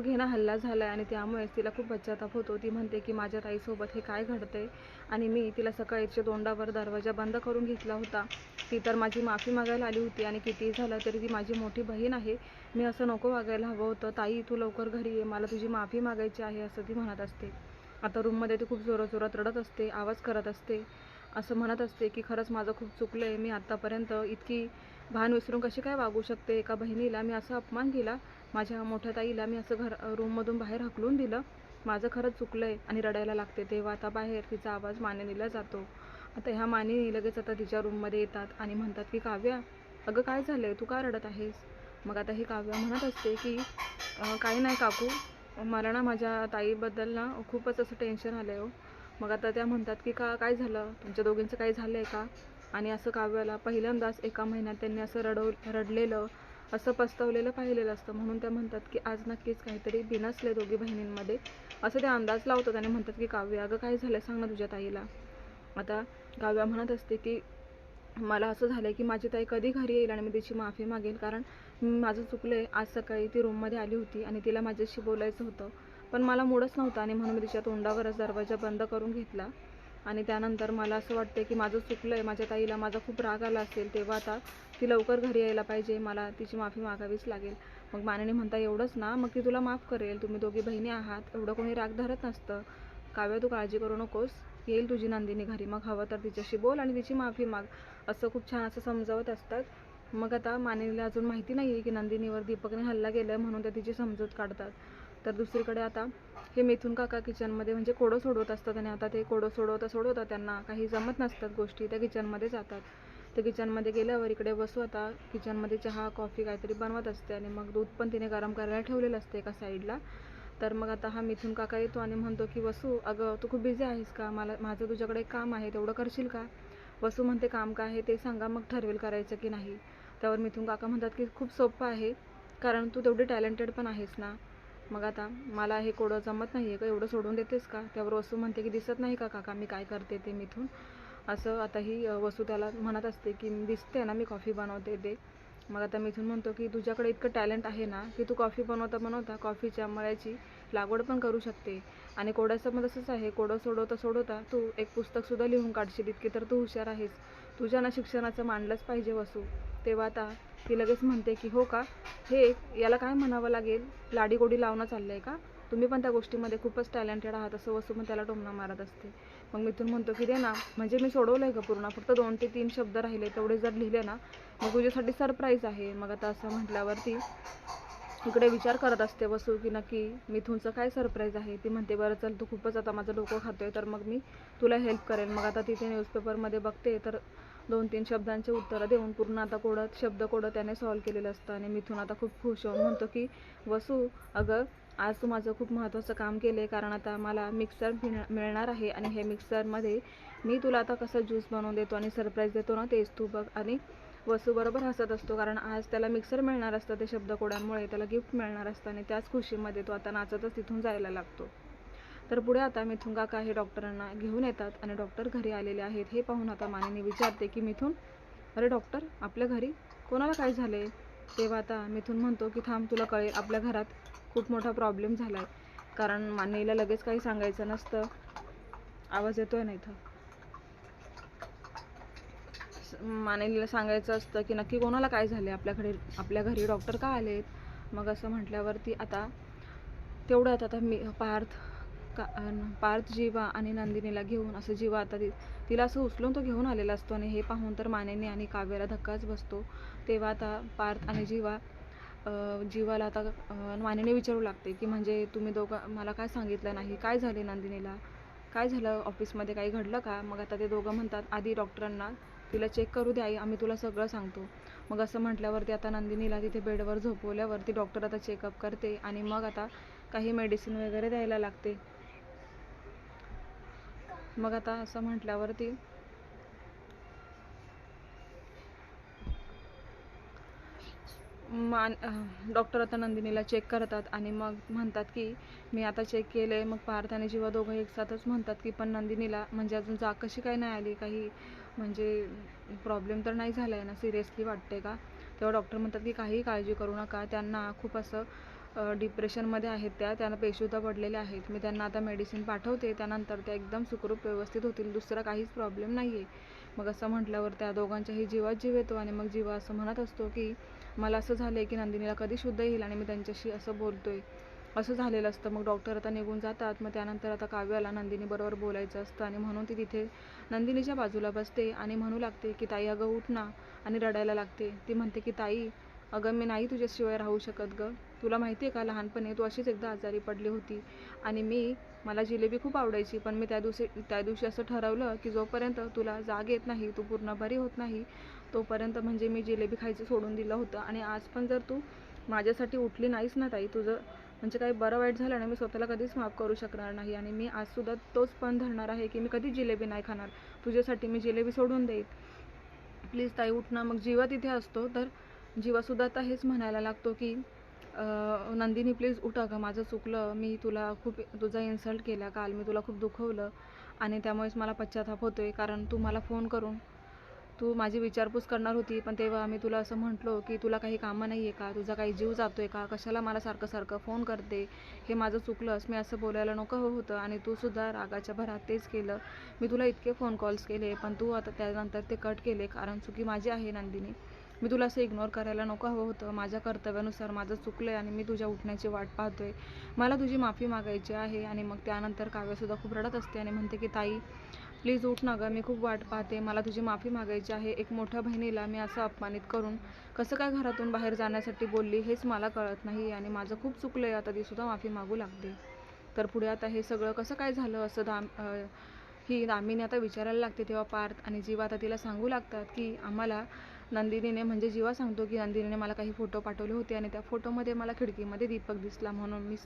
घेणं हल्ला झाला आहे आणि त्यामुळेच तिला खूप पश्चाताप होतो. ती म्हणते की माझ्या ताईसोबत हे काय घडतंय? आणि मी तिला सकाळीच्या तोंडावर दरवाजा बंद करून घेतला होता. ती तर माझी माफी मागायला आली होती आणि कितीही झालं तरी ती माझी मोठी बहीण आहे. मी असं नको वागायला हवं होतं. ताई तू लवकर घरी ये. मला तुझी माफी मागायची आहे असं ती म्हणत असते. आता रूममध्ये ती खूप जोरात जोरात रडत असते आवाज करत असते. असं म्हणत असते की खरंच माझं खूप चुकलं आहे मी आत्तापर्यंत इतकी भान विसरून कशी काय वागू शकते? एका बहिणीला मी असा अपमान केला माझ्या मोठ्या ताईला मी असं घर रूममधून बाहेर हकलून दिलं माझं खरंच चुकलं आहे आणि रडायला लागते. तेव्हा आता बाहेर तिचा आवाज मानिनीला जातो. आता ह्या मानिनी लगेच आता तिच्या रूममध्ये येतात आणि म्हणतात की काव्या अगं काय झालं आहे तू का रडत आहेस? मग आता ही काव्या म्हणत असते की काही नाही काकू. मला ना माझ्या ताईबद्दल ना खूपच असं टेन्शन आलं आहे हो. मग आता त्या म्हणतात की का काय झालं? तुमच्या दोघींचं काही झालं आहे का? आणि असं काव्याला पहिल्यांदाच एका महिन्यात त्यांनी असं रडव रडलेलं असं पस्तवलेलं पाहिलेलं असतं. म्हणून त्या म्हणतात की आज नक्कीच काहीतरी बिनसले दोघी बहिणींमध्ये असं ते अंदाज लावतात आणि म्हणतात की काव्य अगं काय झालं सांग ना तुझ्या ताईला. आता काव्या म्हणत असते की मला असं झालं की माझी ताई कधी घरी येईल आणि मी तिची माफी मागेल कारण माझं चुकलं आहे आज सकाळी ती रूममध्ये आली होती आणि तिला माझ्याशी बोलायचं होतं. पण मला मूडच नव्हता आणि म्हणून मी तिच्या तोंडावरच दरवाजा बंद करून घेतला. आणि त्यानंतर मला असं वाटते की माझं चुकलं आहे माझ्या ताईला माझा खूप राग आला असेल तेव्हा आता ती लवकर घरी यायला पाहिजे मला तिची माफी मागावीच लागेल. मग मानेने म्हणता एवढंच ना मग ती तुला माफ करेल तुम्ही दोघी बहिणी आहात एवढं कोणी राग धरत नसतं. काव्य तू काळजी करू नकोस येईल तुझी नंदिनी घरी मग हवं तर तिच्याशी बोल आणि तिची माफी माग. असं खूप छान असं समजावत असतात. मग आता मानेला अजून माहिती नाही आहे की नंदिनीवर दीपकने हल्ला केला आहे म्हणून त्या तिची समजूत काढतात. तर दुसरीकडे आता हे मिथून काका किचनमध्ये म्हणजे कोडं सोडवत असतात आणि आता ते कोडं सोडवता सोडवता त्यांना काही जमत नसतात गोष्टी त्या किचनमध्ये जातात. ते किचनमध्ये गेल्यावर इकडे बसू आता किचनमध्ये चहा कॉफी काहीतरी बनवत असते आणि मग दूध पण तिने गरम करायला ठेवलेलं असते एका साईडला. तर मग आता हा मिथून काका येतो आणि म्हणतो की वसू अगं तू खूप बिझी आहेस का? मला माझं तुझ्याकडे काम आहे तेवढं करशील का? वसू म्हणते काम काय आहे ते सांगा मग ठरवेल करायचं की नाही. त्यावर मिथून काका म्हणतात की खूप सोपं आहे कारण तू तेवढी टॅलेंटेड पण आहेस ना. मग आता मला हे कोडं जमत नाही आहे का? एवढं सोडून देतेस का? त्यावर वसू म्हणते की दिसत नाही का काका? मी काय करते ते मिथून? असं आता ही वसू त्याला म्हणत असते की दिसते ना मी कॉफी बनवते ते. मग आता मिथून म्हणतो की तुझ्याकडे इतकं टॅलेंट आहे ना की तू कॉफी बनवता बनवता कॉफीच्या मळ्याची लागवड पण करू शकते. आणि कोड्याचं पण तसंच आहे कोडं सोडवता सोडवता तू एक पुस्तकसुद्धा लिहून काढशील इतकी तर तू हुशार आहेस. तुझ्या ना शिक्षणाचं मांडलंच पाहिजे वसू तेव्हा आता ती लगेच म्हणते की हो का? हे याला काय म्हणावं लागेल? लाडीगोडी लावणं चाललं आहे का? तुम्ही पण त्या गोष्टीमध्ये खूपच टॅलेंटेड आहात असं वसू पण त्याला टोमणा मारत असते. मग मिथून म्हणतो की दे ना म्हणजे मी सोडवलं आहे का पूर्ण. फक्त दोन ते तीन शब्द राहिले. तेवढे जर लिहिले ना मग तुझ्यासाठी सरप्राईज आहे. मग आता असं म्हटल्यावरती इकडे विचार करत असते वसू की नक्की मिथूनचं काय सरप्राईज आहे? ती म्हणते बरं चल तू खूपच आता माझं डोकं खातोय तर मग मी तुला हेल्प करेल मग आता तिथे न्यूजपेपरमध्ये बघते तर दोन तीन शब्दांचे उत्तरं देऊन पूर्ण आता कोडं शब्द कोडं त्याने सॉल्व केलेलं असतं आणि मिथून आता खूप खुश होऊन म्हणतो की वसू अगं आज तू माझं खूप महत्त्वाचं काम केलं आहे कारण आता मला मिक्सर मिळणार आहे आणि हे मिक्सरमध्ये मी तुला आता कसं ज्यूस बनवून देतो आणि सरप्राईज देतो ना तेच तू बघ. आणि वसू बरोबर हसत असतो कारण आज त्याला मिक्सर मिळणार असतं ते शब्दकोड्यांमुळे त्याला गिफ्ट मिळणार असतं आणि त्याच खुशीमध्ये तो आता नाचतच तिथून जायला लागतो. तर पुढे आता मिथून काका हे डॉक्टरांना घेऊन येतात आणि डॉक्टर घरी आलेले आहेत. हे पाहून आता मानिनी विचारते की मिथून अरे डॉक्टर आपल्या घरी कोणाला काय झाले तेव्हा आता मिथून म्हणतो की थांब तुला कळेल आपल्या घरात खूप मोठा प्रॉब्लेम झाला आहे कारण मानेला लगेच काही सांगायचं नसतं. आवाज येतोय ना इथं? मानेलीला सांगायचं असतं की नक्की कोणाला काय झाले आपल्याकडे आपल्या घरी डॉक्टर का आलेत? मग असं म्हटल्यावरती आता तेवढ्यात आता मी पार्थ का पार्थ जीवा आणि नंदिनीला घेऊन असं जीवा आता तिला असं उचलून तो घेऊन आलेला असतो आणि हे पाहून तर मानेने आणि काव्याला धक्काच बसतो. तेव्हा आता पार्थ आणि जीवा जीवाला आता मानेने विचारू लागते की म्हणजे तुम्ही दोघं मला काय सांगितलं नाही काय झाले नंदिनीला? काय झालं ऑफिसमध्ये? काही घडलं का? मग आता ते दोघं म्हणतात आधी डॉक्टरांना तिला चेक करू द्या आई आम्ही तुला सगळं सांगतो. मग असं म्हटल्यावरती आता नंदिनीला तिथे बेडवर झोपवल्यावरती डॉक्टर आता चेकअप करते आणि मग आता काही मेडिसिन वगैरे द्यायला लागते. मग आता असं म्हटल्यावरती मान डॉक्टर आता नंदिनीला चेक करतात आणि मग म्हणतात की मी आता चेक केले मग पार्थ आणि जीवा दोघं एकसाथच म्हणतात की पण नंदिनीला म्हणजे अजून जाग कशी काय नाही आली? काही म्हणजे प्रॉब्लेम तर नाही झाला आहे ना? सिरियसली वाटते का? तेव्हा डॉक्टर म्हणतात की काही काळजी करू नका. त्यांना खूप असं डिप्रेशनमध्ये आहेत त्या त्यांना पेशुद्धा पडलेल्या आहेत. मी त्यांना आता मेडिसिन पाठवते त्यानंतर त्या एकदम सुखरूप व्यवस्थित होतील दुसरा काहीच प्रॉब्लेम नाही आहे मग असं म्हटल्यावर त्या दोघांच्याही जीवात जीव येतो आणि मग जीवा असं म्हणत असतो की मला असं झालं आहे की नंदिनीला कधी शुद्ध येईल आणि मी त्यांच्याशी असं बोलतो आहे असं झालेलं असतं. मग डॉक्टर आता निघून जातात. मग त्यानंतर आता काव्याला नंदिनीबरोबर बोलायचं असतं आणि म्हणून ती तिथे नंदिनीच्या बाजूला बसते आणि म्हणू लागते की ताई अगं उठ ना. आणि रडायला लागते. ती म्हणते की ताई अगं मी नाही तुझ्याशिवाय राहू शकत गं. तुला माहिती आहे का लहानपणी तू अशीच एकदा आजारी पडली होती. आणि मी मला जिलेबी खूप आवडायची पण मी त्या दिवशी त्या दिवशी असं ठरवलं की जोपर्यंत तुला जाग येत नाही तू पूर्ण बरी होत नाही तोपर्यंत म्हणजे मी जिलेबी खायचं सोडून दिलं होतं. आणि आज पण जर तू माझ्यासाठी उठली नाहीस ना ताई तुझं म्हणजे काही बरं वाईट झालं ना मी स्वतःला कधीच माफ करू शकणार नाही. आणि मी आजसुद्धा तोच पण धरणार आहे की मी कधीच जिलेबी नाही खाणार. तुझ्यासाठी मी जिलेबी सोडून देईन. प्लीज ताई उठणं मग जीवा तिथे असतो तर जीवासुद्धा आता हेच म्हणायला लागतो की नंदिनी प्लीज उठ अगं माझं चुकलं. मी तुला खूप तुझा इन्सल्ट केला काल. मी तुला खूप दुखवलं आणि त्यामुळेच मला पश्चाताप होतो आहे कारण तू मला फोन करून तू माझी विचारपूस करणार होती. पण तेव्हा मी तुला असं म्हटलो की तुला काही कामं नाही आहे का? तुझा काही जीव जातो आहे का? कशाला मला सारखं सारखं फोन करते? हे माझं चुकलंच मी असं बोलायला नको होतं आणि तूसुद्धा रागाच्या भरात तेच केलं. मी तुला इतके फोन कॉल्स केले पण तू आता त्यानंतर ते कट केले. कारण चुकी माझी आहे नंदिनी. मी तुला असं इग्नोर करायला नको हवं होतं. माझ्या कर्तव्यानुसार माझं चुकलं आहे आणि मी तुझ्या उठण्याची वाट पाहतोय. मला तुझी माफी मागायची आहे आणि मग त्यानंतर काव्यसुद्धा खूप रडत असते आणि म्हणते की ताई प्लीज उठ ना गं मी खूप वाट पाहते. मला तुझी माफी मागायची आहे. एक मोठ्या बहिणीला मी असं अपमानित करून कसं काय घरातून बाहेर जाण्यासाठी बोलली हेच मला कळत नाही आणि माझं खूप चुकलं आहे आता तीसुद्धा माफी मागू लागते तर पुढे आता हे सगळं कसं काय झालं असं दाम ही दामिनी आता विचारायला लागते तेव्हा पार्थ आणि जीवा आता तिला सांगू लागतात की आम्हाला नंदिनीने म्हणजे जीवा सांगतो की नंदिनीने मला काही फोटो पाठवले होते आणि त्या फोटोमध्ये मला खिडकीमध्ये दीपक दिसला म्हणून मी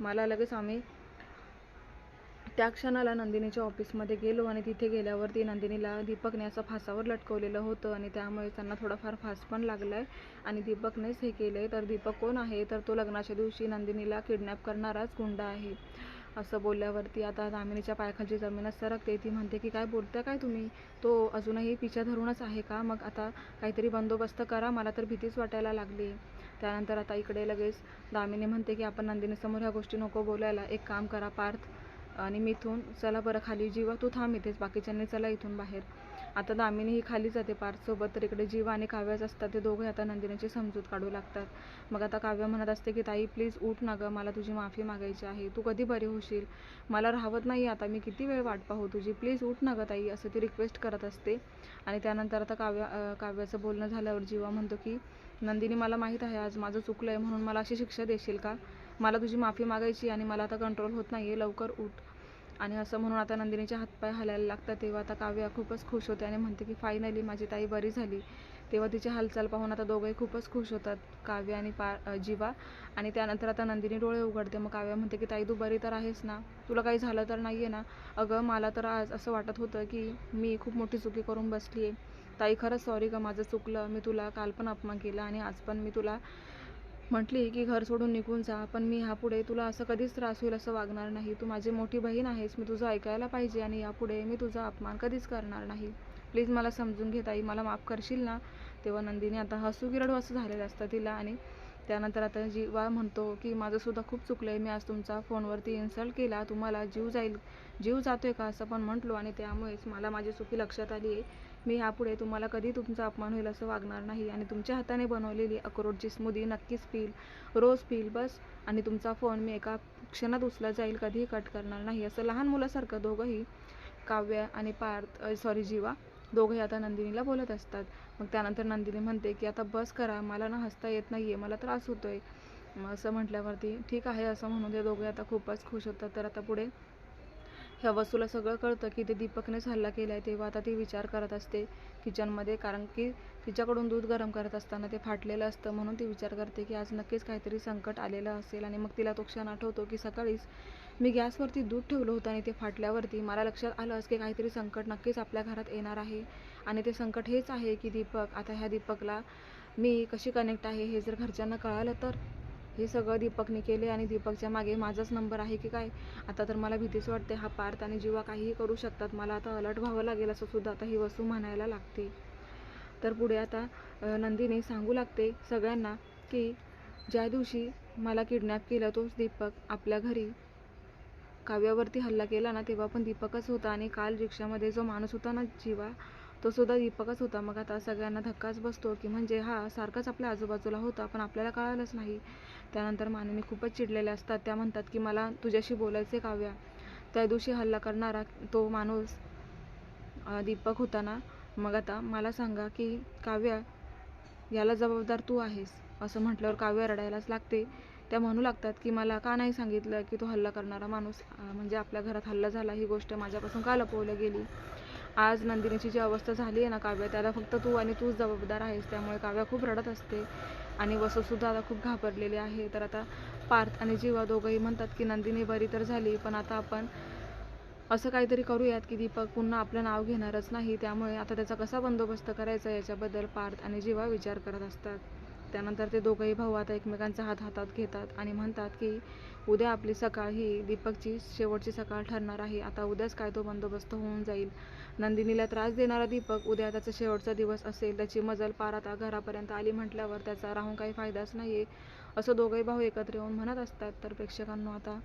मला लगेच आम्ही त्या क्षणाला नंदिनीच्या ऑफिसमध्ये गेलो आणि तिथे गेल्यावरती नंदिनीला दीपकने असं फासावर लटकवलेलं होतं आणि त्यामुळे त्यांना थोडाफार फास पण लागला आहे आणि दीपकनेच हे केलं आहे तर दीपक कोण आहे? तर तो लग्नाच्या दिवशी नंदिनीला किडनॅप करणाराच गुंडा आहे. असं बोलल्यावरती आता दामिनीच्या पायाखालची जमीन सरकते. ती म्हणते की काय बोलता काय तुम्ही? तो अजूनही पिछा धरूनच आहे का? मग आता काहीतरी बंदोबस्त करा मला तर भीतीच वाटायला लागली. त्यानंतर आता इकडे लगेच दामिनी म्हणते की आपण नंदिनीसमोर ह्या गोष्टी नको बोलायला. एक काम करा पार्थ आणि मी इथून चला बरं खाली जीवा तू थांब इथेच. बाकीच्यांनी चला इथून बाहेर. आता दामिनी ही खाली जाते पार्थसोबत तर इकडे जीव आणि काव्याच असतात ते दोघे आता नंदिनीची समजूत काढू लागतात. मग आता काव्य म्हणत असते की ताई प्लीज उठ ना गं मला तुझी माफी मागायची आहे. तू कधी बरी होशील? मला राहवत नाही आता. मी किती वेळ वाट पाहू तुझी? प्लीज उठ ना गं ताई असं ती रिक्वेस्ट करत असते. आणि त्यानंतर आता काव्य काव्याचं बोलणं झाल्यावर जीवा म्हणतो की नंदिनी मला माहीत आहे आज माझं चुकलं आहे म्हणून मला अशी शिक्षा देशील का? मला तुझी माफी मागायची आणि मला आता कंट्रोल होत नाही आहे लवकर उठ. आणि असं म्हणून आता नंदिनीचे हातपाय हलायला लागतात तेव्हा आता काव्या खूपच खुश होते आणि म्हणते की फायनली माझी ताई बरी झाली. तेव्हा तिची हालचाल पाहून आता दोघंही खूपच खुश होतात काव्य आणि पा जीवा. आणि त्यानंतर आता नंदिनी डोळे उघडते. मग काव्या म्हणते की ताई तू बरी तर आहेस ना? तुला काही झालं तर नाही आहे ना? अगं मला तर आज असं वाटत होतं की मी खूप मोठी चुकी करून बसली आहे ताई खरंच सॉरी गं माझं चुकलं. मी तुला काल पण अपमान केला आणि आज पण मी तुला म्हटली की घर सोडून निघून जा पण मी ह्यापुढे तुला असं कधीच त्रास होईल असं वागणार नाही. तू माझी मोठी बहीण आहेस मी तुझं ऐकायला पाहिजे आणि यापुढे मी तुझा अपमान कधीच करणार नाही. प्लीज मला समजून घे ताई मला माफ करशील ना? तेव्हा नंदिनी आता हसू किरडू असं झालेलं असतं तिला आणि त्यानंतर आता जीवा म्हणतो की माझंसुद्धा खूप चुकलं आहे मी आज तुमचा फोनवरती इन्सल्ट केला तुम्हाला जीव जाईल जीव जातोय का असं पण म्हटलो आणि त्यामुळेच मला माझी चुकी लक्षात आली आहे मी ह्यापुढे तुम्हाला कधी तुमचा अपमान होईल असं वागणार नाही. आणि तुमच्या हाताने बनवलेली अक्रोडची स्मूदी नक्कीच पिल रोज पिल बस. आणि तुमचा फोन मी एका क्षणात उचला जाईल कधीही कट करणार नाही. असं लहान मुलासारखं दोघंही काव्य आणि पार्थ सॉरी जीवा दोघंही आता नंदिनीला बोलत असतात. मग त्यानंतर नंदिनी म्हणते की आता बस करा मला ना हसता येत नाही आहे मला त्रास होतो आहे असं म्हटल्यावरती ठीक आहे असं म्हणून ते दोघे आता खूपच खुश होतात. तर आता पुढे ह्या वसूला सगळं कळतं की ते दीपकनेच हल्ला केला आहे तेव्हा आता ती विचार करत असते किचनमध्ये कारण की तिच्याकडून दूध गरम करत असताना ते फाटलेलं असतं म्हणून ती विचार करते की आज नक्कीच काहीतरी संकट आलेलं असेल आणि मग तिला तो क्षण आठवतो की सकाळीच मी गॅसवरती दूध ठेवलं होतं आणि ते फाटल्यावरती मला लक्षात आलंच की काहीतरी संकट नक्कीच आपल्या घरात येणार आहे आणि ते संकट हेच आहे की दीपक आता ह्या दीपकला मी कशी कनेक्ट आहे हे जर घरच्यांना कळालं तर? हे सगळं दीपकने केले आणि दीपकच्या मागे माझाच नंबर आहे की काय? आता तर मला भीतीच वाटते. हा पार्थ आणि जीवा काहीही करू शकतात. मला आता अलर्ट व्हावं लागेल असं सुद्धा आता ही वस्तू म्हणायला लागते. तर पुढे आता नंदीने नंदिनी सांगू लागते सगळ्यांना की ज्या दिवशी मला किडनॅप केलं तोच दीपक आपल्या घरी काव्यावरती हल्ला केला ना तेव्हा पण दीपकच होता आणि काल रिक्षामध्ये जो माणूस होता ना जीवा तो सुद्धा दीपकच होता. मग आता सगळ्यांना धक्काच बसतो की म्हणजे हा सारखाच आपल्या आजूबाजूला होता पण आपल्याला कळालंच नाही. त्यानंतर मानवी खूपच चिडलेल्या असतात. त्या म्हणतात की मला तुझ्याशी बोलायचे काव्या त्या दिवशी हल्ला करणारा तो माणूस दीपक होता ना? मग आता मला सांगा की काव्या याला जबाबदार तू आहेस. असं म्हटल्यावर काव्य रडायलाच लागते. त्या म्हणू लागतात की मला का नाही सांगितलं की तो हल्ला करणारा माणूस म्हणजे आपल्या घरात हल्ला झाला ही गोष्ट माझ्यापासून का लपवल्या गेली? आज नंदिनीची जी अवस्था झाली आहे ना काव्य त्याला फक्त तू आणि तूच जबाबदार आहेस त्यामुळे काव्या खूप रडत असते आणि वसूसुद्धा आता खूप घाबरलेली आहे. तर आता पार्थ आणि जीवा दोघंही म्हणतात की नंदिनी बरी तर झाली पण आता आपण असं काहीतरी करूयात की दीपक पुन्हा आपलं नाव घेणारच नाही त्यामुळे आता त्याचा कसा बंदोबस्त करायचा याच्याबद्दल पार्थ आणि जीवा विचार करत असतात. त्यानंतर ते दोघंही भाऊ आता एकमेकांचा हात हातात घेतात आणि म्हणतात की उद्या आपली सकाळ ही दीपकची शेवटची सकाळ ठरणार आहे. आता उद्याच काय तो बंदोबस्त होऊन जाईल. नंदिनीला त्रास देणारा दीपक उद्या त्याचा शेवटचा दिवस असेल. त्याची मजल पार आता घरापर्यंत आली म्हटल्यावर त्याचा राहून काही फायदाच नाही आहे असं दोघंही भाऊ एकत्र येऊन म्हणत असतात. तर प्रेक्षकांना आता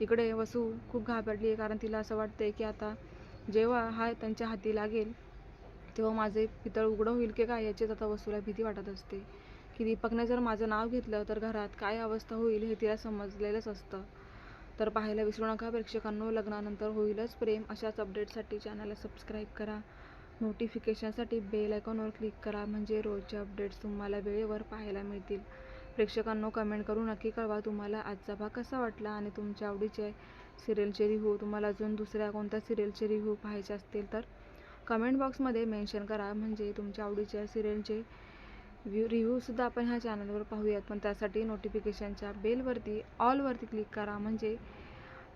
इकडे वसू खूप घाबरली आहे कारण तिला असं वाटतंय की आता जेव्हा हा त्यांच्या हाती लागेल तेव्हा माझे पितळ उघडं होईल की काय याचीच आता वसूला भीती वाटत असते. की दीपकने जर माझं नाव घेतलं तर घरात काय अवस्था होईल हे तिला समजलेलंच असतं. तर पाहायला विसरू नका प्रेक्षकांनो लग्नानंतर होईलच प्रेम. अशाच अपडेटसाठी चॅनलला सबस्क्राईब करा. नोटिफिकेशनसाठी बेल आयकॉनवर क्लिक करा म्हणजे रोजच्या अपडेट्स तुम्हाला वेळेवर पाहायला मिळतील. प्रेक्षकांनो कमेंट करून नक्की कळवा तुम्हाला आजचा भाग कसा वाटला आणि तुमच्या आवडीचे सिरियलचे रिव्ह्यू हो. तुम्हाला अजून दुसऱ्या कोणत्या सिरियलचे रिव्ह्यू हो पाहायचे असतील तर कमेंट बॉक्समध्ये मेन्शन करा म्हणजे तुमच्या आवडीच्या सिरियलचे व्यू रिव्ह्यूसुद्धा आपण ह्या चॅनलवर पाहूयात. पण त्यासाठी नोटिफिकेशनच्या बेलवरती ऑलवरती क्लिक करा. म्हणजे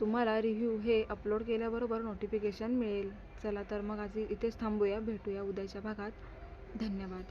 तुम्हाला रिव्ह्यू हे अपलोड केल्याबरोबर नोटिफिकेशन मिळेल. चला तर मग आज इथेच थांबूया. भेटूया उद्याच्या भागात. धन्यवाद.